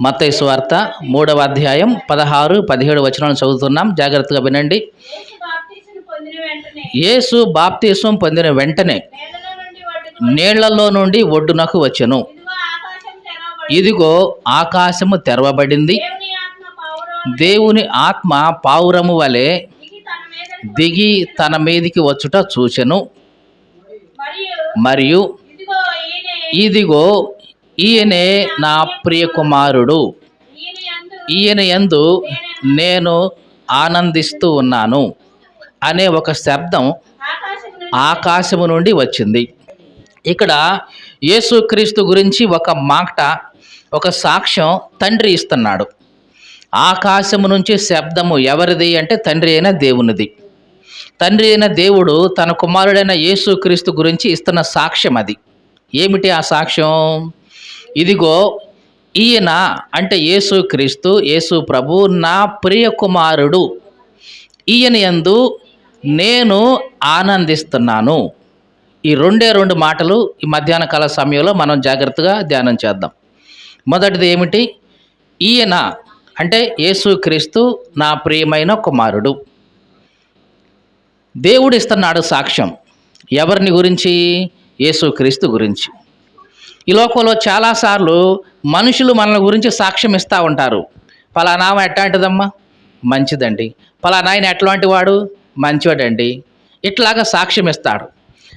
మత్తయి వార్త మూడవ అధ్యాయం పదహారు పదిహేడు వచనాలను చదువుతున్నాం. జాగ్రత్తగా వినండి. యేసు బాప్తీసం పొందిన వెంటనే నుండి నీళ్ళలో నుండి ఒడ్డునకు వచ్చెను. ఇదిగో ఆకాశము తెరవబడింది. దేవుని ఆత్మ పావురము వలె దిగి తన మీదికి వచ్చుట చూచెను. మరియు ఇదిగో ఈయనే నా ప్రియ కుమారుడు. ఈయన యందు నేను ఆనందిస్తూ ఉన్నాను అనే ఒక శబ్దం ఆకాశము నుండి వచ్చింది. ఇక్కడ యేసుక్రీస్తు గురించి ఒక మాట ఒక సాక్ష్యం తండ్రి ఇస్తున్నాడు. ఆకాశము నుంచి శబ్దము ఎవరిది అంటే తండ్రి అయిన దేవునిది. తండ్రి అయిన దేవుడు తన కుమారుడైన యేసుక్రీస్తు గురించి ఇస్తున్న సాక్ష్యం అది. ఏమిటి ఆ సాక్ష్యం? ఇదిగో ఈయన అంటే యేసుక్రీస్తు యేసు ప్రభు నా ప్రియ కుమారుడు ఈయన యందు నేను ఆనందిస్తున్నాను. ఈ రెండే రెండు మాటలు ఈ మధ్యాహ్న కాల సమయంలో మనం జాగ్రత్తగా ధ్యానం చేద్దాం. మొదటిది ఏమిటి? ఈయన అంటే యేసుక్రీస్తు నా ప్రియమైన కుమారుడు. దేవుడు ఇస్తున్నాడు సాక్ష్యం. ఎవరిని గురించి? యేసుక్రీస్తు గురించి. ఈ లోకంలో చాలాసార్లు మనుషులు మనల గురించి సాక్ష్యం ఇస్తూ ఉంటారు. పలానా ఎట్లాంటిదమ్మా? మంచిదండి. పలానా ఆయన ఎట్లాంటి వాడు? మంచివాడండి. ఇట్లాగా సాక్ష్యం ఇస్తాడు.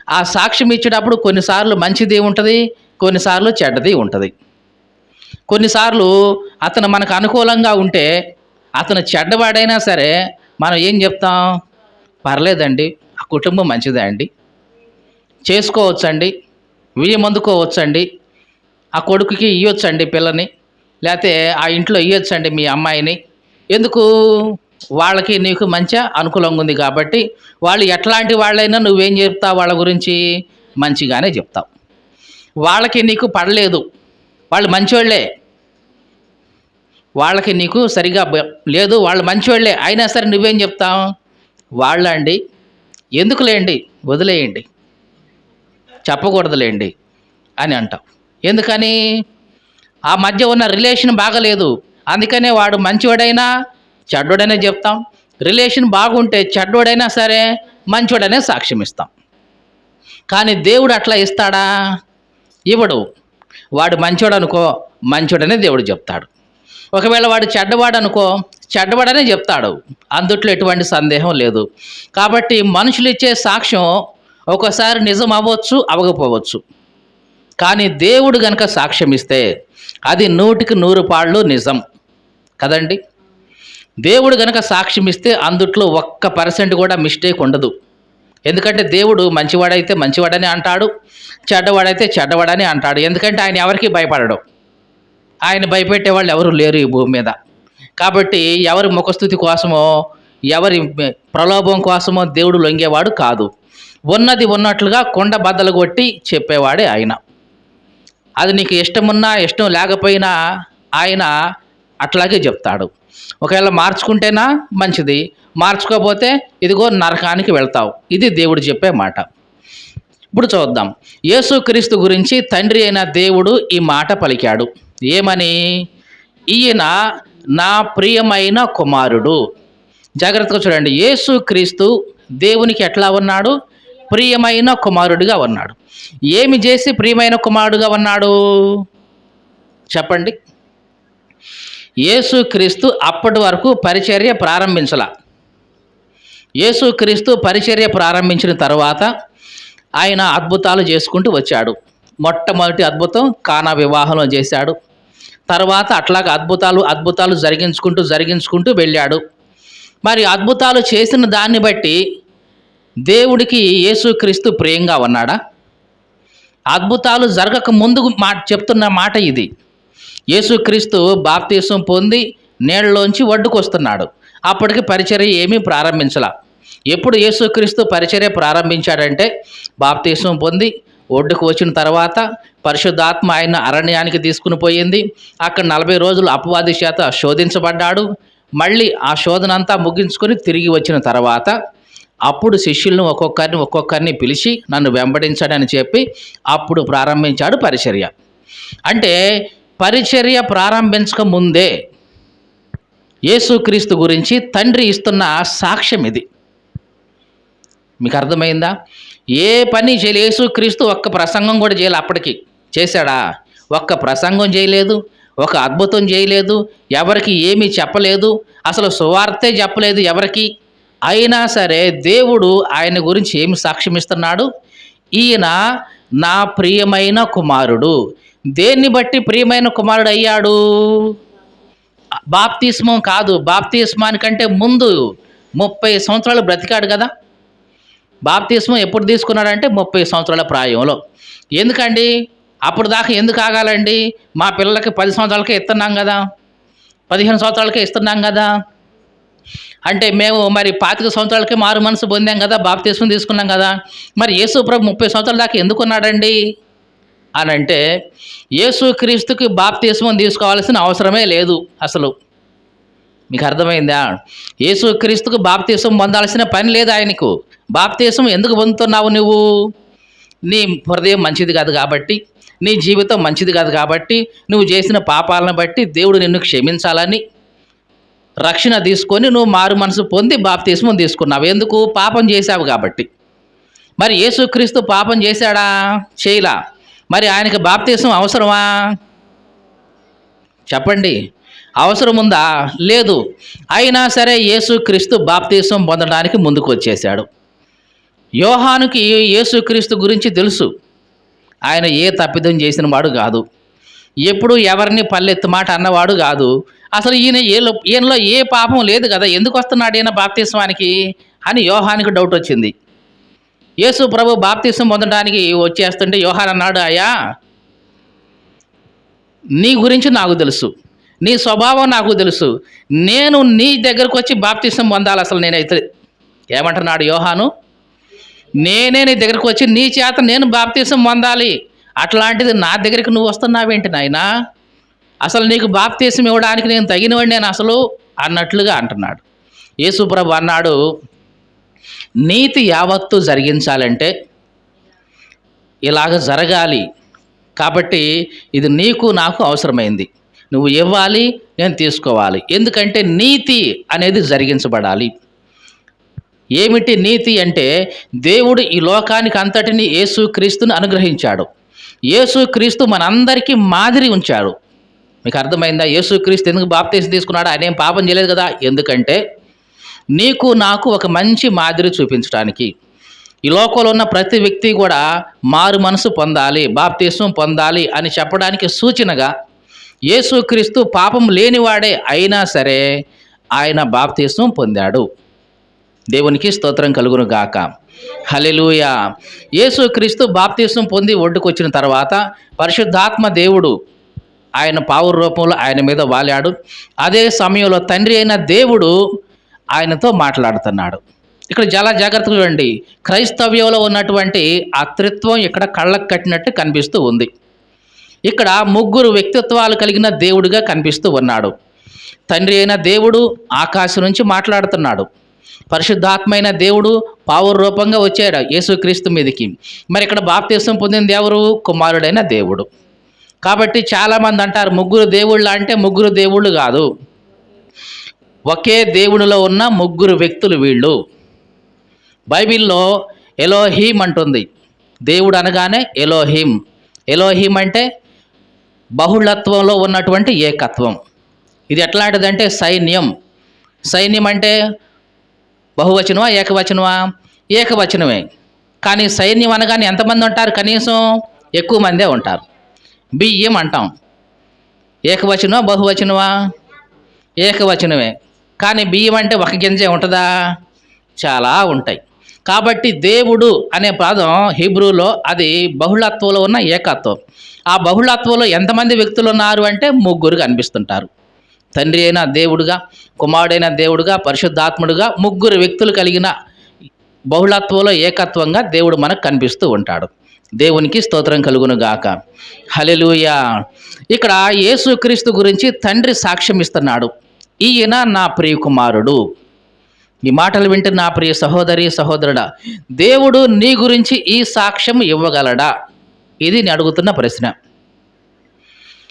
ఆ సాక్ష్యం ఇచ్చేటప్పుడు కొన్నిసార్లు మంచిది ఉంటుంది కొన్నిసార్లు చెడ్డది ఉంటుంది. కొన్నిసార్లు అతను మనకు అనుకూలంగా ఉంటే అతను చెడ్డవాడైనా సరే మనం ఏం చెప్తాం? పర్లేదండి ఆ కుటుంబం మంచిదే అండి. చేసుకోవచ్చండి విజయం అందుకోవచ్చండి. ఆ కొడుకుకి ఇవ్వచ్చండి పిల్లని. లేకపోతే ఆ ఇంట్లో ఇవ్వచ్చండి మీ అమ్మాయిని. ఎందుకు? వాళ్ళకి నీకు మంచి అనుకూలంగా ఉంది కాబట్టి వాళ్ళు ఎట్లాంటి వాళ్ళైనా నువ్వేం చెప్తావు వాళ్ళ గురించి? మంచిగానే చెప్తావు. వాళ్ళకి నీకు పడలేదు. వాళ్ళు మంచివాళ్ళే వాళ్ళకి నీకు సరిగా లేదు. వాళ్ళు మంచివాళ్ళే అయినా సరే నువ్వేం చెప్తావు? వాళ్ళండి. ఎందుకులేండి? వదిలేయండి. చెప్పకూడదులేండి. అని అంటాం ఎందుకని? ఆ మధ్య ఉన్న రిలేషన్ బాగలేదు. అందుకనే వాడు మంచివాడైనా చెడ్డోడైనా చెప్తాం. రిలేషన్ బాగుంటే చెడ్డోడైనా సరే మంచివాడనే సాక్ష్యం ఇస్తాం కానీ దేవుడు అట్లా ఇస్తాడా? ఇవ్వడు. వాడు మంచివాడు అనుకో మంచివాడనే దేవుడు చెప్తాడు. ఒకవేళ వాడు చెడ్డవాడు అనుకో చెడ్డవాడనే చెప్తాడు. అందుట్లో ఎటువంటి సందేహం లేదు. కాబట్టి మనుషులు ఇచ్చే సాక్ష్యం ఒక్కోసారి నిజం అవ్వచ్చు అవ్వకపోవచ్చు. కానీ దేవుడు గనక సాక్ష్యం ఇస్తే అది నూటికి నూరు పాళ్ళు నిజం. కదండి? దేవుడు గనక సాక్ష్యం ఇస్తే అందుట్లో ఒక్క పర్సెంట్ కూడా మిస్టేక్ ఉండదు. ఎందుకంటే దేవుడు మంచివాడైతే మంచివాడని అంటాడు చెడ్డవాడైతే చెడ్డవాడని అంటాడు. ఎందుకంటే ఆయన ఎవరికి భయపడడు. ఆయన భయపెట్టే వాళ్ళు ఎవరు లేరు ఈ భూమి మీద. కాబట్టి ఎవరి ముఖస్థుతి కోసమో ఎవరి ప్రలోభం కోసమో దేవుడు లొంగేవాడు కాదు. ఉన్నది ఉన్నట్లుగా కొండ బద్దలు కొట్టి చెప్పేవాడే ఆయన. అది నీకు ఇష్టమున్నా ఇష్టం లేకపోయినా ఆయన అట్లాగే చెప్తాడు. ఒకవేళ మార్చుకుంటేనా మంచిది. మార్చుకోకపోతే ఇదిగో నరకానికి వెళ్తావు. ఇది దేవుడు చెప్పే మాట. ఇప్పుడు చూద్దాం. యేసుక్రీస్తు గురించి తండ్రి అయిన దేవుడు ఈ మాట పలికాడు. ఏమని? ఈయన నా ప్రియమైన కుమారుడు. జాగ్రత్తగా చూడండి. యేసుక్రీస్తు దేవునికి ఎట్లా ఉన్నాడు? ప్రియమైన కుమారుడిగా ఉన్నాడు. ఏమి చేసి ప్రియమైన కుమారుడుగా ఉన్నాడు? చెప్పండి. యేసుక్రీస్తు అప్పటి వరకు పరిచర్య ప్రారంభించలా. యేసుక్రీస్తు పరిచర్య ప్రారంభించిన తర్వాత ఆయన అద్భుతాలు చేసుకుంటూ వచ్చాడు. మొట్టమొదటి అద్భుతం కానా వివాహంలో చేశాడు. తర్వాత అట్లాగా అద్భుతాలు అద్భుతాలు జరిగించుకుంటూ జరిగించుకుంటూ వెళ్ళాడు. మరి అద్భుతాలు చేసిన దాన్ని బట్టి దేవుడికి యేసుక్రీస్తు ప్రియంగా ఉన్నాడా? అద్భుతాలు జరగక ముందు మాట చెప్తున్న మాట ఇది. యేసుక్రీస్తు బాప్తీసం పొంది నీళ్ళలోంచి వడ్డుకొస్తున్నాడు అప్పటికి పరిచర్య ఏమీ ప్రారంభించలా. ఎప్పుడు యేసుక్రీస్తు పరిచర్య ప్రారంభించాడంటే బాప్తీసం పొంది ఒడ్డుకు వచ్చిన తర్వాత పరిశుద్ధాత్మ ఆయన అరణ్యానికి తీసుకుని పోయింది. అక్కడ నలభై రోజులు అపవాది చేత శోధించబడ్డాడు. మళ్ళీ ఆ శోధనంతా ముగించుకొని తిరిగి వచ్చిన తర్వాత అప్పుడు శిష్యులను ఒక్కొక్కరిని ఒక్కొక్కరిని పిలిచి నన్ను వెంబడించాడని చెప్పి అప్పుడు ప్రారంభించాడు పరిచర్య. అంటే పరిచర్య ప్రారంభించక ముందే యేసుక్రీస్తు గురించి తండ్రి ఇస్తున్న సాక్ష్యం ఇది. మీకు అర్థమైందా? ఏ పని చేయలేదు యేసుక్రీస్తు ఒక్క ప్రసంగం కూడా చేయాలి అప్పటికి. చేశాడా? ఒక్క ప్రసంగం చేయలేదు ఒక అద్భుతం చేయలేదు ఎవరికి ఏమీ చెప్పలేదు అసలు సువార్తే చెప్పలేదు ఎవరికి? అయినా సరే దేవుడు ఆయన గురించి ఏమి సాక్ష్యం ఇస్తున్నాడు? ఈయన నా ప్రియమైన కుమారుడు. దేన్ని బట్టి ప్రియమైన కుమారుడు అయ్యాడు? బాప్తిస్మం కాదు బాప్తిస్మానికంటే ముందు ముప్పై సంవత్సరాలు బ్రతికాడు కదా? బాప్తిస్మం ఎప్పుడు తీసుకున్నాడంటే ముప్పై సంవత్సరాల ప్రాయంలో. ఎందుకండి? అప్పుడు దాకా ఎందుకు ఆగాలండి? మా పిల్లలకి పది సంవత్సరాలకే ఇస్తున్నాం కదా? పదిహేను సంవత్సరాలకే ఇస్తున్నాం కదా? అంటే మేము మరి పాతిక సంవత్సరాలకే మారు మనసు పొందాం కదా బాప్తీసం తీసుకున్నాం కదా. మరి యేసు ప్రభు ముప్పై సంవత్సరాల దాకా ఎందుకున్నాడండి అని అంటే యేసు క్రీస్తుకి బాప్తిస్మం తీసుకోవాల్సిన అవసరమే లేదు అసలు. మీకు అర్థమైందా? యేసు క్రీస్తుకు బాప్తీసం పొందాల్సిన పని లేదు ఆయనకు. బాప్తీసం ఎందుకు పొందుతున్నావు నువ్వు? నీ హృదయం మంచిది కాదు కాబట్టి నీ జీవితం మంచిది కాదు కాబట్టి నువ్వు చేసిన పాపాలను బట్టి దేవుడు నిన్ను క్షమించాలని రక్షణ తీసుకొని నువ్వు మారు మనసు పొంది బాప్తీసం తీసుకున్నావు. ఎందుకు? పాపం చేశావు కాబట్టి. మరి యేసుక్రీస్తు పాపం చేశాడా? చేయలా. మరి ఆయనకి బాప్తీసం అవసరమా? చెప్పండి. అవసరం ఉందా లేదు. అయినా సరే యేసుక్రీస్తు బాప్తీసం పొందడానికి ముందుకు వచ్చేసాడు యోహానుకి యేసుక్రీస్తు గురించి తెలుసు. ఆయన ఏ తప్పిదం చేసిన వాడు కాదు. ఎప్పుడు ఎవరిని పల్లెత్తు మాట అన్నవాడు కాదు. అసలు ఈయన ఏ ఈయనలో ఏ పాపం లేదు కదా ఎందుకు వస్తున్నాడు ఈయన బాప్తీస్వానికి అని యోహానికి డౌట్ వచ్చింది. యేసు ప్రభు బాప్తీసం పొందడానికి వచ్చేస్తుంటే యోహాన్ అన్నాడు అయ్యా నీ గురించి నాకు తెలుసు నీ స్వభావం నాకు తెలుసు నేను నీ దగ్గరకు వచ్చి బాప్తీసం పొందాలి అసలు నేనైతే. ఏమంటున్నాడు యోహాను? నేనే నీ దగ్గరకు వచ్చి నీ చేత నేను బాప్తీసం పొందాలి. అట్లాంటిది నా దగ్గరికి నువ్వు వస్తున్నావేంటి నాయనా? అసలు నీకు బాప్తీసం ఇవ్వడానికి నేను తగినవాడి నేను అసలు? అన్నట్లుగా అంటున్నాడు. యేసుప్రభు అన్నాడు నీతి యావత్తు జరిగించాలంటే ఇలాగ జరగాలి. కాబట్టి ఇది నీకు నాకు అవసరమైంది. నువ్వు ఇవ్వాలి నేను తీసుకోవాలి. ఎందుకంటే నీతి అనేది జరిగించబడాలి. ఏమిటి నీతి అంటే దేవుడు ఈ లోకానికి అంతటిని యేసుక్రీస్తుని అనుగ్రహించాడు. యేసుక్రీస్తు మనందరికీ మాదిరి ఉంచాడు. మీకు అర్థమైందా? యేసుక్రీస్తు ఎందుకు బాప్తీసి తీసుకున్నాడు? ఆయన ఏం పాపం చేయలేదు కదా? ఎందుకంటే నీకు నాకు ఒక మంచి మాదిరి చూపించడానికి ఈ లోకంలో ఉన్న ప్రతి వ్యక్తి కూడా మారు మనసు పొందాలి బాప్తీసం పొందాలి అని చెప్పడానికి సూచనగా యేసుక్రీస్తు పాపం లేనివాడే అయినా సరే ఆయన బాప్తీసం పొందాడు. దేవునికి స్తోత్రం కలుగును గాక హలెలూయ యేసుక్రీస్తు బాప్తీసం పొంది ఒడ్డుకొచ్చిన తర్వాత పరిశుద్ధాత్మ దేవుడు ఆయన పావుర రూపంలో ఆయన మీద వాలాడు. అదే సమయంలో తండ్రి అయిన దేవుడు ఆయనతో మాట్లాడుతున్నాడు. ఇక్కడ చాలా జాగ్రత్తగా చూడండి. క్రైస్తవ్యంలో ఉన్నటువంటి ఆ త్రిత్వం ఇక్కడ కళ్ళకు కట్టినట్టు కనిపిస్తూ ఉంది. ఇక్కడ ముగ్గురు వ్యక్తిత్వాలు కలిగిన దేవుడిగా కనిపిస్తూ ఉన్నాడు. తండ్రి అయిన దేవుడు ఆకాశం నుంచి మాట్లాడుతున్నాడు. పరిశుద్ధాత్మైన దేవుడు పావుర రూపంగా వచ్చాడు యేసుక్రీస్తు మీదకి. మరి ఇక్కడ బాప్తీసం పొందింది ఎవరు? కుమారుడైన దేవుడు. కాబట్టి చాలామంది అంటారు ముగ్గురు దేవుళ్ళు అంటే ముగ్గురు దేవుళ్ళు కాదు. ఒకే దేవుడిలో ఉన్న ముగ్గురు వ్యక్తులు వీళ్ళు. బైబిల్లో ఎలోహీం అంటుంది. దేవుడు అనగానే ఎలోహీం. ఎలోహీం అంటే బహుళత్వంలో ఉన్నటువంటి ఏకత్వం. ఇది ఎట్లాంటిదంటే సైన్యం. సైన్యం అంటే బహువచనమా ఏకవచనమా? ఏకవచనమే. కానీ సైన్యం అనగానే ఎంతమంది ఉంటారు కనీసం? ఎక్కువ మందే ఉంటారు. బియ్యం అంటాం. ఏకవచనమా బహువచనమా? ఏకవచనమే. కానీ బియ్యం అంటే ఒక గింజే ఉంటుందా? చాలా ఉంటాయి. కాబట్టి దేవుడు అనే పదం హీబ్రూలో అది బహుళత్వంలో ఉన్న ఏకత్వం. ఆ బహుళత్వంలో ఎంతమంది వ్యక్తులు ఉన్నారు అంటే ముగ్గురు కనిపిస్తుంటారు. తండ్రి అయిన దేవుడుగా కుమారుడైన దేవుడుగా పరిశుద్ధాత్ముడుగా ముగ్గురు వ్యక్తులు కలిగిన బహుళత్వంలో ఏకత్వంగా దేవుడు మనకు కనిపిస్తూ ఉంటాడు. దేవునికి స్తోత్రం కలుగును గాక హలెలూయ ఇక్కడ యేసుక్రీస్తు గురించి తండ్రి సాక్ష్యం ఇస్తున్నాడు. ఈయన నా ప్రియ కుమారుడు. ఈ మాటలు వింటే నా ప్రియ సహోదరి సహోదరుడా దేవుడు నీ గురించి ఈ సాక్ష్యం ఇవ్వగలడా? ఇది నేను అడుగుతున్న ప్రశ్న.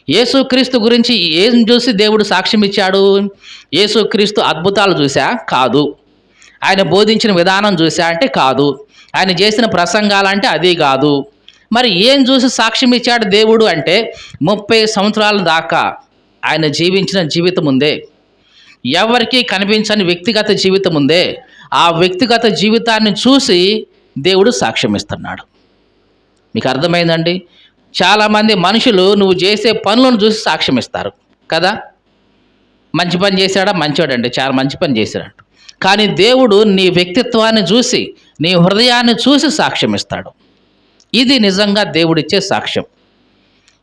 యేసుక్రీస్తు గురించి ఏం చూసి దేవుడు సాక్ష్యం ఇచ్చాడు? యేసుక్రీస్తు అద్భుతాలు చూసా? కాదు. ఆయన బోధించిన విధానం చూసా అంటే కాదు. ఆయన చేసిన ప్రసంగాలంటే అది కాదు. మరి ఏం చూసి సాక్ష్యం ఇచ్చాడు దేవుడు అంటే ముప్పై సంవత్సరాల దాకా ఆయన జీవించిన జీవితం ఉందే. ఎవరికీ కనిపించని వ్యక్తిగత జీవితం ఉందే. ఆ వ్యక్తిగత జీవితాన్ని చూసి దేవుడు సాక్ష్యం ఇస్తున్నాడు. మీకు అర్థమైందండి? చాలామంది మనుషులు నువ్వు చేసే పనులను చూసి సాక్ష్యం ఇస్తారు. కదా? మంచి పని చేశాడా? మంచివాడండి చాలా మంచి పని చేశాడు. కానీ దేవుడు నీ వ్యక్తిత్వాన్ని చూసి నీ హృదయాన్ని చూసి సాక్ష్యం ఇస్తాడు. ఇది నిజంగా దేవుడిచ్చే సాక్ష్యం.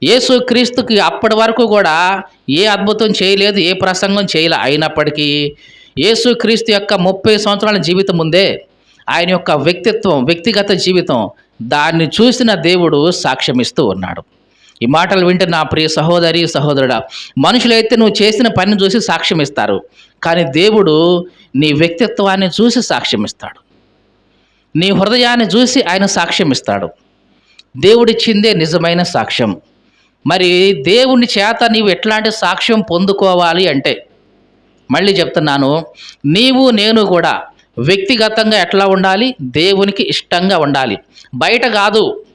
యేసు క్రీస్తుకి అప్పటి వరకు కూడా ఏ అద్భుతం చేయలేదు ఏ ప్రసంగం చేయలే. అయినప్పటికీ యేసు క్రీస్తు యొక్క ముప్పై సంవత్సరాల జీవితం ముందే ఆయన యొక్క వ్యక్తిత్వం వ్యక్తిగత జీవితం దాన్ని చూసిన దేవుడు సాక్ష్యమిస్తూ ఉన్నాడు. ఈ మాటలు వింటే నా ప్రియ సహోదరి సహోదరుడా మనుషులైతే నువ్వు చేసిన పని చూసి సాక్ష్యం ఇస్తారు కానీ దేవుడు నీ వ్యక్తిత్వాన్ని చూసి సాక్ష్యం ఇస్తాడు నీ హృదయాన్ని చూసి ఆయన సాక్ష్యం ఇస్తాడు దేవుడిచ్చిందే నిజమైన సాక్ష్యం. మరి దేవుని చేత నీవు ఎట్లాంటి సాక్ష్యం పొందుకోవాలి అంటే మళ్ళీ చెప్తున్నాను నీవు నేను కూడా వ్యక్తిగతంగా ఎట్లా ఉండాలి? దేవునికి ఇష్టంగా ఉండాలి. బయట కాదు.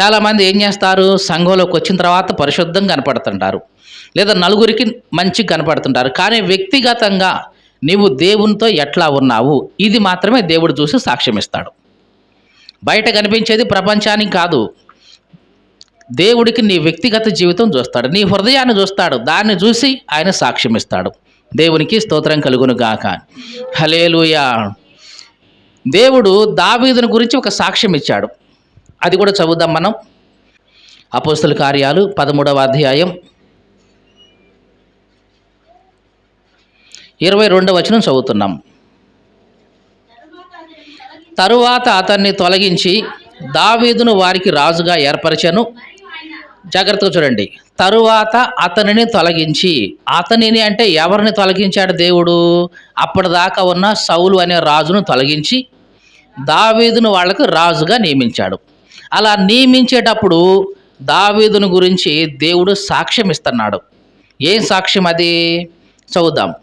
చాలామంది ఏం చేస్తారు? సంఘంలోకి వచ్చిన తర్వాత పరిశుద్ధంగా కనపడుతుంటారు. లేదా నలుగురికి మంచి కనపడుతుంటారు. కానీ వ్యక్తిగతంగా నీవు దేవునితో ఎట్లా ఉన్నావు? ఇది మాత్రమే దేవుడు చూసి సాక్ష్యం ఇస్తాడు. బయట కనిపించేది ప్రపంచానికి కాదు. దేవుడికి నీ వ్యక్తిగత జీవితం చూస్తాడు. నీ హృదయాన్ని చూస్తాడు. దాన్ని చూసి ఆయన సాక్ష్యం ఇస్తాడు. దేవునికి స్తోత్రం కలుగును గాక. హలేలుయా దేవుడు దావీదుని గురించి ఒక సాక్ష్యం ఇచ్చాడు. అది కూడా చదువుదాం మనం. అపోస్తుల కార్యాలు పదమూడవ అధ్యాయం ఇరవై రెండవ వచనం చదువుతున్నాం. తరువాత అతన్ని తొలగించి దావీదును వారికి రాజుగా ఏర్పరిచాను. జాగ్రత్తగా చూడండి. తరువాత అతనిని తొలగించి. అతనిని అంటే ఎవరిని తొలగించాడు దేవుడు? అప్పటిదాకా ఉన్న సౌలు అనే రాజును తొలగించి దావీదును వాళ్ళకు రాజుగా నియమించాడు. అలా నియమించేటప్పుడు దావీదును గురించి దేవుడు సాక్ష్యం ఇస్తున్నాడు. ఏం సాక్ష్యం అది? చదువుదాం.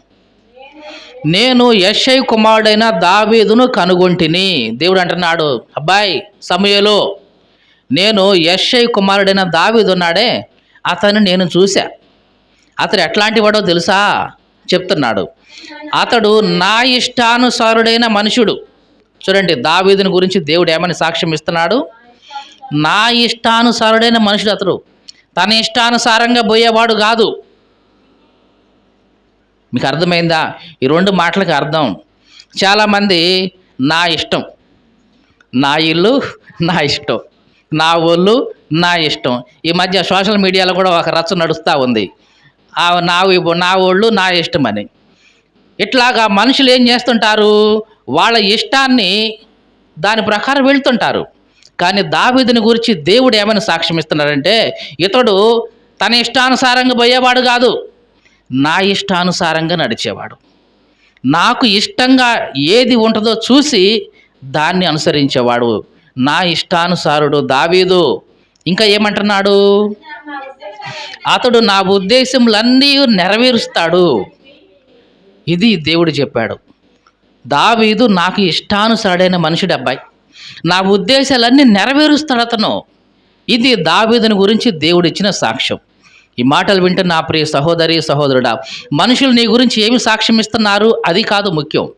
నేను యశ్ఐ కుమారుడైన దావీదును కనుగొంటిని. దేవుడు అంటున్నాడు అబ్బాయి సమయలో నేను యశ్ఐ కుమారుడైన దావీదు ఉన్నాడే? అతను నేను చూశా. అతడు ఎట్లాంటి వాడో తెలుసా? చెప్తున్నాడు. అతడు నా ఇష్టానుసారుడైన మనుషుడు. చూడండి దావీదుని గురించి దేవుడు ఏమని సాక్ష్యం ఇస్తున్నాడు? నా ఇష్టానుసారుడైన మనుషుడు అతడు. తన ఇష్టానుసారంగా పోయేవాడు కాదు. మీకు అర్థమైందా? ఈ రెండు మాటలకు అర్థం. చాలామంది నా ఇష్టం నా ఇల్లు నా ఇష్టం. నా ఒళ్ళు నా ఇష్టం. ఈ మధ్య సోషల్ మీడియాలో కూడా ఒక రచ్చ నడుస్తూ ఉంది. నా నా ఒళ్ళు నా ఇష్టం అని ఇట్లాగా మనుషులు ఏం చేస్తుంటారు? వాళ్ళ ఇష్టాన్ని దాని ప్రకారం వెళ్తుంటారు. కానీ దావీదుని గురించి దేవుడు ఏమని సాక్ష్యమిస్తున్నారంటే ఇతడు తన ఇష్టానుసారంగా పోయేవాడు కాదు. నా ఇష్టానుసారంగా నడిచేవాడు. నాకు ఇష్టంగా ఏది ఉంటుందో చూసి దాన్ని అనుసరించేవాడు. నా ఇష్టానుసారుడు దావీదు. ఇంకా ఏమంటున్నాడు? అతడు నా ఉద్దేశములన్నీ నెరవేరుస్తాడు. ఇది దేవుడు చెప్పాడు. దావీదు నాకు ఇష్టానుసారుడైన మనుషుడు అబ్బాయి. నా ఉద్దేశాలన్నీ నెరవేరుస్తాడు అతను. ఇది దావీదుని గురించి దేవుడు ఇచ్చిన సాక్ష్యం. ఈ మాటలు వింటే నా ప్రియ సహోదరి సహోదరుడా మనుషులు నీ గురించి ఏమి సాక్ష్యం ఇస్తున్నారు అది కాదు ముఖ్యం.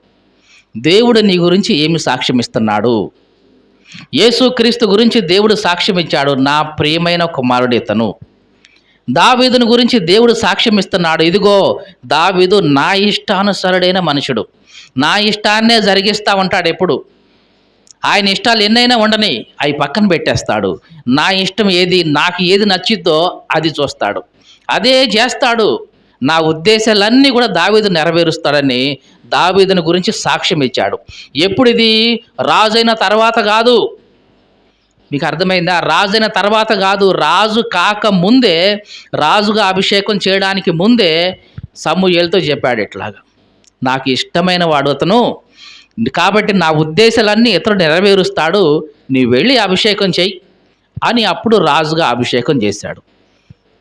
దేవుడు నీ గురించి ఏమి సాక్ష్యం ఇస్తున్నాడు యేసుక్రీస్తు గురించి దేవుడు సాక్ష్యం ఇచ్చాడు నా ప్రియమైన కుమారుడు ఇతను దావీదుని గురించి దేవుడు సాక్ష్యం ఇస్తున్నాడు ఇదిగో దావీదు నా ఇష్టానుసరుడైన మనుషుడు. నా ఇష్టాన్నే జరిగిస్తా ఉంటాడు ఎప్పుడు? ఆయన ఇష్టాలు ఎన్నైనా ఉండని అవి పక్కన పెట్టేస్తాడు. నా ఇష్టం ఏది నాకు ఏది నచ్చిద్దో అది చూస్తాడు. అదే చేస్తాడు. నా ఉద్దేశాలన్నీ కూడా దావీదు నెరవేరుస్తాడని దావీదుని గురించి సాక్ష్యం ఇచ్చాడు. ఎప్పుడు ఇది? రాజైన తర్వాత కాదు. మీకు అర్థమైందా? రాజైన తర్వాత కాదు. రాజు కాక ముందే రాజుగా అభిషేకం చేయడానికి ముందే సమ్ముయేలతో చెప్పాడు ఇట్లాగా. నాకు ఇష్టమైన వాడు అతను. కాబట్టి నా ఉద్దేశాలన్నీ ఇతరుడు నెరవేరుస్తాడు. నీ వెళ్ళి అభిషేకం చెయ్యి అని అప్పుడు రాజుగా అభిషేకం చేశాడు.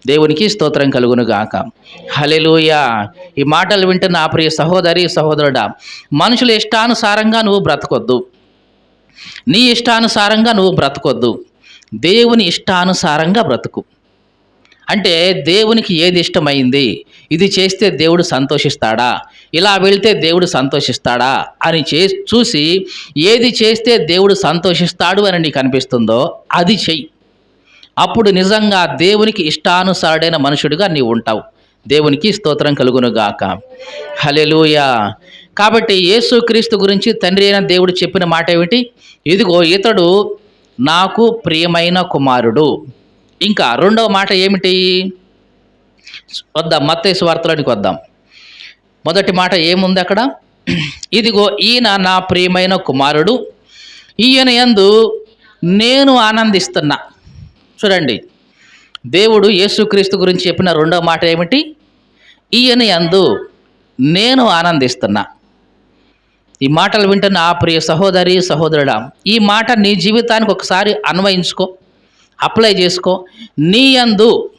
దేవునికి స్తోత్రం కలుగును గాక ఈ మాటలు వింటున్న ఆ ప్రియ సహోదరి సహోదరుడా మనుషుల ఇష్టానుసారంగా నువ్వు బ్రతకొద్దు. నీ ఇష్టానుసారంగా నువ్వు బ్రతకొద్దు. దేవుని ఇష్టానుసారంగా బ్రతుకు. అంటే దేవునికి ఏది ఇష్టమైంది? ఇది చేస్తే దేవుడు సంతోషిస్తాడా? ఇలా వెళ్తే దేవుడు సంతోషిస్తాడా? అని చే చూసి ఏది చేస్తే దేవుడు సంతోషిస్తాడు అని నీకు అనిపిస్తుందో అది చెయ్యి. అప్పుడు నిజంగా దేవునికి ఇష్టానుసారుడైన మనుషుడిగా నీవు ఉంటావు. దేవునికి స్తోత్రం కలుగునుగాక. హలెలూయ కాబట్టి యేసుక్రీస్తు గురించి తండ్రి అయిన దేవుడు చెప్పిన మాట ఏమిటి? ఇదిగో ఇతడు నాకు ప్రియమైన కుమారుడు. ఇంకా రెండవ మాట ఏమిటి? వద్దాం మత్తయి వార్తలోనికి వద్దాం. మొదటి మాట ఏముంది అక్కడ? ఇదిగో ఈయన నా ప్రియమైన కుమారుడు. ఈయన యందు నేను ఆనందిస్తున్నా. చూడండి. దేవుడు యేసుక్రీస్తు గురించి చెప్పిన రెండవ మాట ఏమిటి? ఈయన యందు నేను ఆనందిస్తున్నా. ఈ మాటలు వింటున్న ఆ ప్రియ సహోదరి సహోదరుడా ఈ మాట నీ జీవితానికి ఒకసారి అన్వయించుకో అప్లై చేసుకో. నీ యందు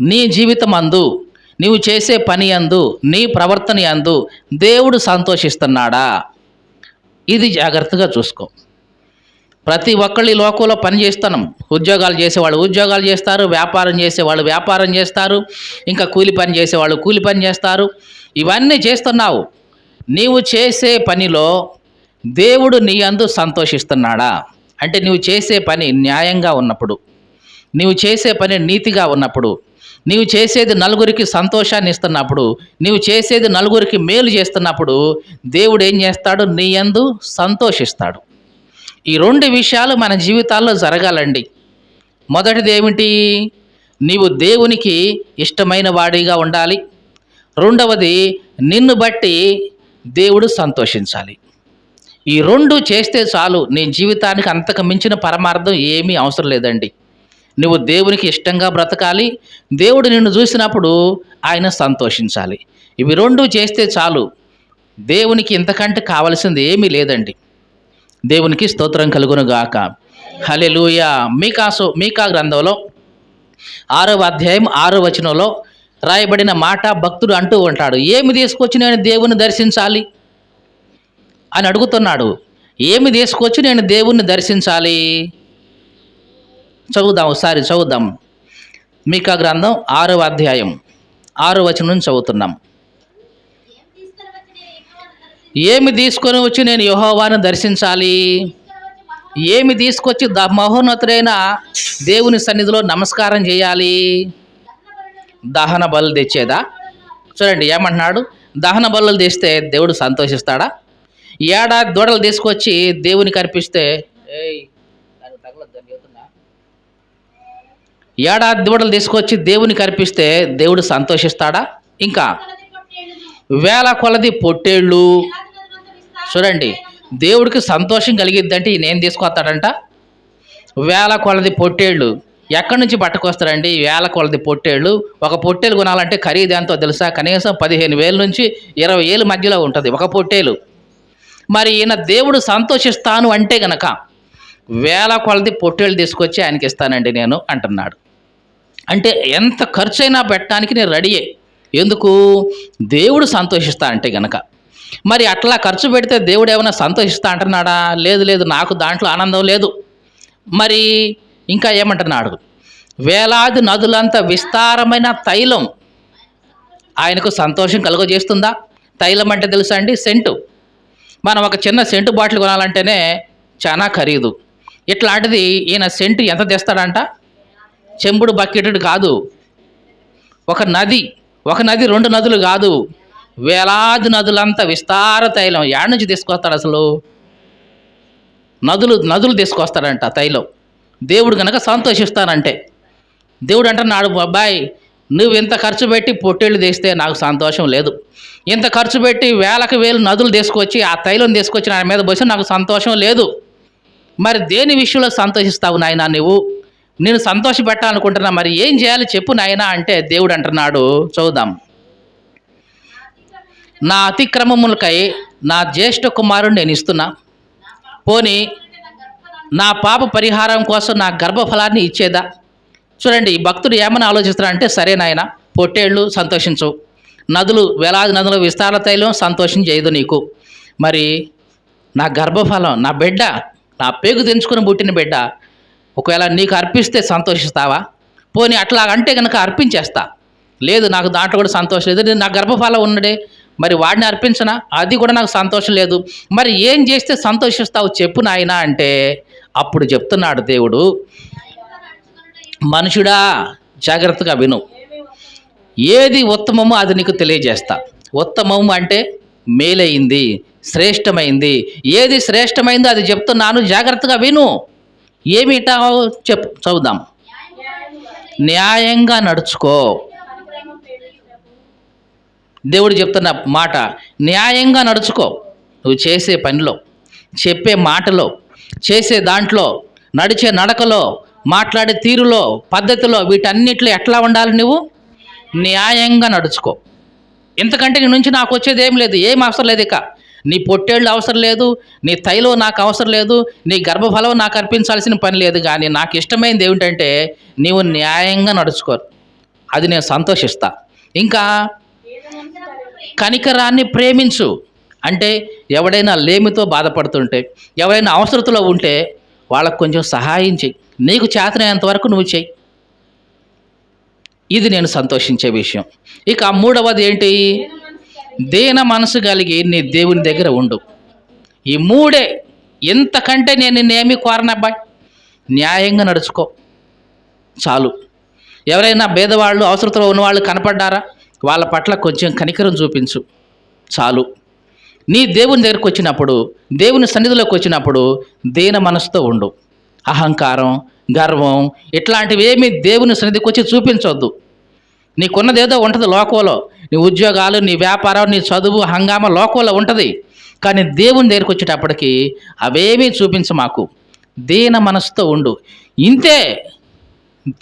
నీ జీవితం అందు నీవు చేసే పని అందు నీ ప్రవర్తన అందు దేవుడు సంతోషిస్తున్నాడా? ఇది జాగ్రత్తగా చూసుకో. ప్రతి ఒక్కళ్ళు ఈ లోకంలో పని చేస్తున్నాం ఉద్యోగాలు చేసేవాళ్ళు ఉద్యోగాలు చేస్తారు వ్యాపారం చేసేవాళ్ళు వ్యాపారం చేస్తారు ఇంకా కూలి పని చేసేవాళ్ళు కూలి పని చేస్తారు. ఇవన్నీ చేస్తున్నావు. నీవు చేసే పనిలో దేవుడు నీ అందు సంతోషిస్తున్నాడా? అంటే నువ్వు చేసే పని న్యాయంగా ఉన్నప్పుడు నీవు చేసే పని నీతిగా ఉన్నప్పుడు నీవు చేసేది నలుగురికి సంతోషాన్ని ఇస్తున్నప్పుడు నీవు చేసేది నలుగురికి మేలు చేస్తున్నప్పుడు దేవుడు ఏం చేస్తాడు? నీ యందు సంతోషిస్తాడు. ఈ రెండు విషయాలు మన జీవితాల్లో జరగాలండి. మొదటిది ఏమిటి? నీవు దేవునికి ఇష్టమైన వాడిగా ఉండాలి. రెండవది నిన్ను బట్టి దేవుడు సంతోషించాలి. ఈ రెండు చేస్తే చాలు. నీ జీవితానికి అంతకు మించిన పరమార్థం ఏమీ అవసరం లేదండి. నువ్వు దేవునికి ఇష్టంగా బ్రతకాలి. దేవుడు నిన్ను చూసినప్పుడు ఆయన సంతోషించాలి. ఇవి రెండు చేస్తే చాలు. దేవునికి ఇంతకంటే కావలసింది ఏమీ లేదండి. దేవునికి స్తోత్రం కలుగును గాక హలెలూయ మీకాసు మీకా గ్రంథంలో ఆరవ అధ్యాయం ఆరో వచనంలో రాయబడిన మాట భక్తుడు అంటూ ఉంటాడు ఏమి తీసుకొచ్చి నేను దేవుని దర్శించాలి? అని అడుగుతున్నాడు ఏమి తీసుకొచ్చి నేను దేవుణ్ణి దర్శించాలి? చదువుదాం ఒకసారి చదువుదాం. మీకా గ్రంథం ఆరవ అధ్యాయం ఆరో వచనం నుంచి చదువుతున్నాం. ఏమి తీసుకొని వచ్చి నేను యెహోవాను దర్శించాలి? ఏమి తీసుకొచ్చి ద మహోన్నతుడైన దేవుని సన్నిధిలో నమస్కారం చేయాలి? దహన బలు తెచ్చేదా? చూడండి ఏమంటున్నాడు? దహన బలులు తెస్తే దేవుడు సంతోషిస్తాడా? ఏడాది దూడలు తీసుకొచ్చి దేవునికి అర్పిస్తే ఏయ్, ఏడాది దూడలు తీసుకొచ్చి దేవునికి అర్పిస్తే దేవుడు సంతోషిస్తాడా? ఇంకా వేల కొలది పొట్టేళ్ళు. చూడండి దేవుడికి సంతోషం కలిగిద్దంటే ఈయన ఏం తీసుకొస్తాడంట. వేల కొలది పొట్టేళ్ళు. ఎక్కడి నుంచి పట్టుకొస్తారండి? వేల కొలది పొట్టేళ్ళు. ఒక పొట్టేలు కొనాలంటే ఖరీదు ఎంతో తెలుసా? కనీసం పదిహేను వేల నుంచి ఇరవై ఏళ్ళ మధ్యలో ఉంటుంది ఒక పొట్టేలు. మరి ఈయన దేవుడు సంతోషిస్తాను అంటే గనక వేల కొలది పొట్టేళ్ళు తీసుకొచ్చి ఆయనకి ఇస్తానండి నేను అంటున్నాడు. అంటే ఎంత ఖర్చు అయినా పెట్టడానికి నేను రెడీయే. ఎందుకు? దేవుడు సంతోషిస్తా అంటే గనక. మరి అట్లా ఖర్చు పెడితే దేవుడు ఏమైనా సంతోషిస్తా అంటున్నాడా? లేదు లేదు నాకు దాంట్లో ఆనందం లేదు. మరి ఇంకా ఏమంటున్నాడు? వేలాది నదులంత విస్తారమైన తైలం ఆయనకు సంతోషం కలుగజేస్తుందా? తైలం అంటే తెలుసా అండి? సెంటు. మనం ఒక చిన్న సెంటు బాటిల్ కొనాలంటేనే చాలా ఖరీదు. ఇట్లాంటిది ఈయన సెంటు ఎంత తెస్తాడంట? చెంబుడు బకెట్ కాదు. ఒక నది. ఒక నది రెండు నదులు కాదు. వేలాది నదులంతా విస్తార తైలం. యాడ నుంచి తీసుకొస్తాడు అసలు? నదులు నదులు తీసుకొస్తాడంట తైలం. దేవుడు కనుక సంతోషిస్తానంటే. దేవుడు అంటున్నాడు అబ్బాయి నువ్వు ఇంత ఖర్చు పెట్టి పొట్టేళ్ళు తీస్తే నాకు సంతోషం లేదు. ఇంత ఖర్చు పెట్టి వేలకు వేలు నదులు తీసుకొచ్చి ఆ తైలం తీసుకొచ్చి నా మీద పోసి నాకు సంతోషం లేదు. మరి దేని విషయంలో సంతోషిస్తావు నాయనా నువ్వు నేను సంతోష పెట్టాలనుకుంటున్నా మరి ఏం చేయాలి చెప్పు నాయనా అంటే దేవుడు అంటున్నాడు చూద్దాం. నా అతిక్రమములకై నా జ్యేష్ఠ కుమారుడు నేను ఇస్తున్నా. పోని నా పాప పరిహారం కోసం నా గర్భఫలాన్ని ఇచ్చేదా? చూడండి ఈ భక్తుడు ఏమని ఆలోచిస్తున్నాడంటే సరే నాయన పొట్టేళ్ళు సంతోషించు. నదులు వేలాది నదులు విస్తార తైలం సంతోషం చేయదు నీకు. మరి నా గర్భఫలం నా బిడ్డ నా పేగు తెంచుకుని పుట్టిన బిడ్డ ఒకవేళ నీకు అర్పిస్తే సంతోషిస్తావా? పోనీ అట్లా అంటే కనుక అర్పించేస్తా. లేదు నాకు దాంట్లో కూడా సంతోషం లేదు. నేను నా గర్భఫలం ఉన్నడే మరి వాడిని అర్పించనా? అది కూడా నాకు సంతోషం లేదు. మరి ఏం చేస్తే సంతోషిస్తావు చెప్పు నాయనా అంటే అప్పుడు చెప్తున్నాడు దేవుడు మనుషుడా జాగ్రత్తగా విను. ఏది ఉత్తమమో అది నీకు తెలియజేస్తా. ఉత్తమము అంటే మేలైంది శ్రేష్టమైంది. ఏది శ్రేష్టమైందో అది చెప్తున్నాను జాగ్రత్తగా విను. ఏమిటా చెప్పు చదువుదాం. న్యాయంగా నడుచుకో. దేవుడు చెప్తున్న మాట న్యాయంగా నడుచుకో. నువ్వు చేసే పనిలో చెప్పే మాటలో చేసే దాంట్లో నడిచే నడకలో మాట్లాడే తీరులో పద్ధతిలో వీటన్నిటిలో ఎట్లా ఉండాలి నువ్వు? న్యాయంగా నడుచుకో. ఇంతకంటే నీ నుంచి నాకు వచ్చేది ఏం లేదు ఏం అవసరం లేదు ఇక. నీ పొట్టేళ్ళు అవసరం లేదు నీ తైలో నాకు అవసరం లేదు నీ గర్భఫలం నాకు అర్పించాల్సిన పని లేదు కానీ నాకు ఇష్టమైనది ఏమిటంటే నీవు న్యాయంగా నడుచుకో. అది నేను సంతోషిస్తా. ఇంకా కనికరాన్ని ప్రేమించు. అంటే ఎవడైనా లేమితో బాధపడుతుంటే ఎవరైనా అవసరతలో ఉంటే వాళ్ళకు కొంచెం సహాయం చేయి నీకు చేతనైనంత వరకు నువ్వు చెయ్యి. ఇది నేను సంతోషించే విషయం. ఇక మూడవది ఏంటి? దేన మనసు కలిగి నీ దేవుని దగ్గర ఉండు. ఈ మూడే ఎంతకంటే నేను నిన్నేమీ కోరనబ్బాయి న్యాయంగా నడుచుకో. చాలు. ఎవరైనా భేదవాళ్ళు అవసరతలో ఉన్నవాళ్ళు కనపడ్డారా? వాళ్ళ పట్ల కొంచెం కనికరం చూపించు. చాలు. నీ దేవుని దగ్గరకు వచ్చినప్పుడు దేవుని సన్నిధిలోకి వచ్చినప్పుడు దేన మనసుతో ఉండు. అహంకారం గర్వం ఇట్లాంటివి ఏమీ దేవుని సన్నిధికి వచ్చి చూపించవద్దు నీకున్నదేదో ఉంటుంది లోకంలో. నీ ఉద్యోగాలు నీ వ్యాపారం నీ చదువు హంగామా లోకంలో ఉంటుంది. కానీ దేవుని దగ్గరికి వచ్చేటప్పటికి అవేమీ చూపించ మాకు. దీన మనసుతో ఉండు. ఇంతే.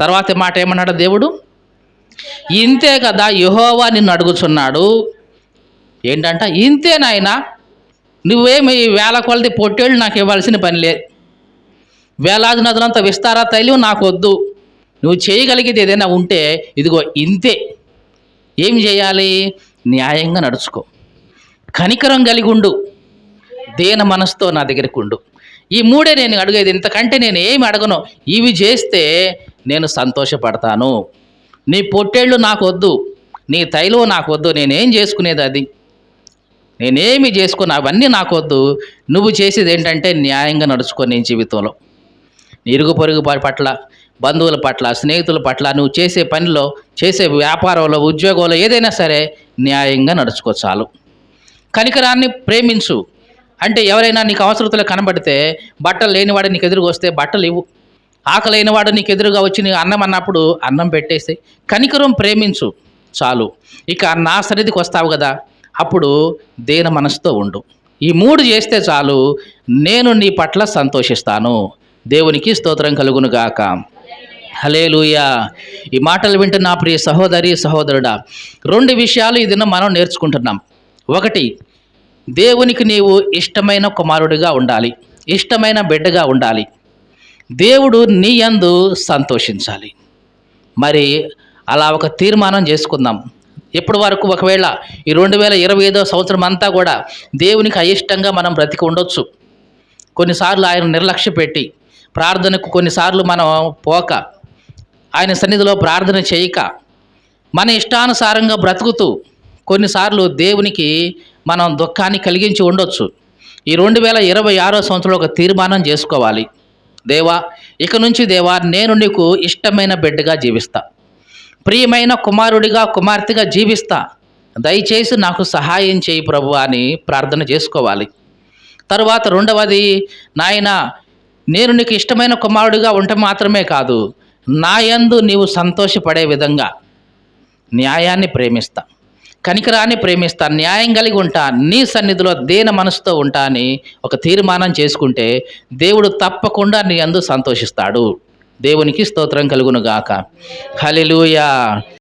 తర్వాత మాట ఏమన్నాడు దేవుడు? ఇంతే కదా యహోవా నిన్ను అడుగుచున్నాడు ఏంటంట? ఇంతే నాయనా. నువ్వేమి వేల కొలది పొట్టేళ్ళు నాకు ఇవ్వాల్సిన పని లే. వేలాది నదులంత విస్తార తైలం నాకు వద్దు. నువ్వు చేయగలిగేది ఏదైనా ఉంటే ఇదిగో ఇంతే. ఏం చేయాలి? న్యాయంగా నడుచుకో. కనికరం కలిగి ఉండు. దేన మనసుతో నా దగ్గరికి ఉండు. ఈ మూడే నేను అడిగేది ఇంతకంటే నేను ఏమి అడగను. ఇవి చేస్తే నేను సంతోషపడతాను. నీ పొట్టేళ్ళు నాకు వద్దు నీ తైలో నాకు వద్దు నేనేం చేసుకునేది అది? నేనేమి చేసుకుని? అవన్నీ నాకు వద్దు నువ్వు చేసేది ఏంటంటే న్యాయంగా నడుచుకో నీ జీవితంలో. ఇరుగు పొరుగు పట్ల బంధువుల పట్ల స్నేహితుల పట్ల నువ్వు చేసే పనిలో చేసే వ్యాపారంలో ఉద్యోగంలో ఏదైనా సరే న్యాయంగా నడుచుకో చాలు. కనికరాన్ని ప్రేమించు. అంటే ఎవరైనా నీకు అవసరతలో కనబడితే బట్టలు లేనివాడు నీకు ఎదురుగా వస్తే బట్టలు ఇవ్వు. ఆకలైనవాడు నీకు ఎదురుగా వచ్చి నీ అన్నం అన్నప్పుడు అన్నం పెట్టేసి కనికరం ప్రేమించు చాలు. ఇక నా సన్నిధికి వస్తావు కదా అప్పుడు దేన మనసుతో ఉండు. ఈ మూడు చేస్తే చాలు నేను నీ పట్ల సంతోషిస్తాను. దేవునికి స్తోత్రం కలుగును హలే లూయా ఈ మాటలు వింటున్న నా ప్రియ సహోదరి సహోదరుడా రెండు విషయాలు ఈ దినం మనం నేర్చుకుంటున్నాం. ఒకటి దేవునికి నీవు ఇష్టమైన కుమారుడిగా ఉండాలి ఇష్టమైన బిడ్డగా ఉండాలి. దేవుడు నీ యందు సంతోషించాలి. మరి అలా ఒక తీర్మానం చేసుకుందాం. ఇప్పటి వరకు ఒకవేళ ఈ రెండు వేల ఇరవై ఐదో సంవత్సరం అంతా కూడా దేవునికి అయిష్టంగా మనం బ్రతికి ఉండొచ్చు. కొన్నిసార్లు ఆయన నిర్లక్ష్య పెట్టి ప్రార్థనకు కొన్నిసార్లు మనం పోక ఆయన సన్నిధిలో ప్రార్థన చేయక మన ఇష్టానుసారంగా బ్రతుకుతూ కొన్నిసార్లు దేవునికి మనం దుఃఖాన్ని కలిగించి ఉండొచ్చు. ఈ రెండు వేల ఇరవై ఆరో సంవత్సరంలో ఒక తీర్మానం చేసుకోవాలి. దేవా ఇక నుంచి దేవా నేను నీకు ఇష్టమైన బిడ్డగా జీవిస్తా. ప్రియమైన కుమారుడిగా కుమార్తెగా జీవిస్తా. దయచేసి నాకు సహాయం చేయి ప్రభు అని ప్రార్థన చేసుకోవాలి. తరువాత రెండవది నాయన నేను నీకు ఇష్టమైన కుమారుడిగా ఉంటే మాత్రమే కాదు నా యందు నీవు సంతోషపడే విధంగా న్యాయాన్ని ప్రేమిస్తా కనికరాన్ని ప్రేమిస్తా న్యాయం కలిగి ఉంటా నీ సన్నిధిలో దేన మనసుతో ఉంటా అని ఒక తీర్మానం చేసుకుంటే దేవుడు తప్పకుండా నీ అందు సంతోషిస్తాడు. దేవునికి స్తోత్రం కలుగును గాక